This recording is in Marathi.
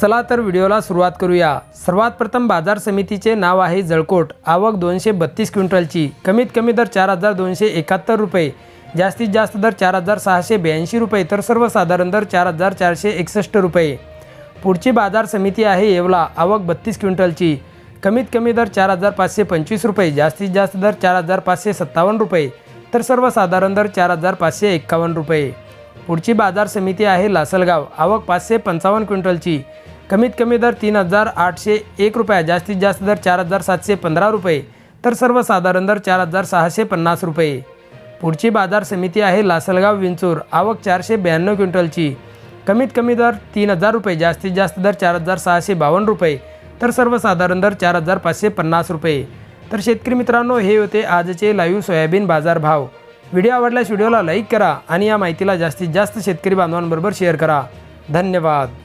चला तर व्हिडिओला सुरुवात करूया. सर्वात प्रथम बाजार समितीचे नाव आहे जळकोट. आवक दोनशे बत्तीस क्विंटलची. कमीत कमी दर चार हजार दोनशे एकाहत्तर रुपये. जास्तीत जास्त दर चार हजार सहाशे ब्याऐंशी रुपये तर सर्वसाधारण दर चार हजार चारशे एकसष्ट रुपये. पुढची बाजार समिती आहे येवला. आवक बत्तीस क्विंटलची. कमीत कमी दर चार हजार पाचशे पंचवीस रुपये. जास्तीत जास्त दर चार हजार पाचशे सत्तावन्न रुपये. तर सर्वसाधारण दर चार हजार पाचशे एक्कावन्न रुपये. पुढची बाजार समिती आहे लासलगाव. आवक पाचशे पंचावन्न क्विंटलची. कमीत कमी दर तीन हजार आठशे एक रुपया जास्तीत जास्त दर चार हजार सातशे पंधरा रुपये तर सर्वसाधारण दर चार हजार सहाशे पन्नास रुपये. पुढची बाजार समिती आहे लासलगाव विंचूर आवक चारशे ब्याण्णव क्विंटलची. कमीत कमी दर तीन हजार रुपये जास्तीत जास्त दर चार हजार सहाशे बावन्न रुपये तर सर्वसाधारण दर चार हजार पाचशे पन्नास रुपये. तर शेतकरी मित्रांनो हे होते आजचे लाईव्ह सोयाबीन बाजार भाव व्हिडिओ आवडल्यास व्हिडिओला लाईक करा आणि या माहितीला जास्तीत जास्त शेतकरी बांधवांबरोबर शेअर करा. धन्यवाद.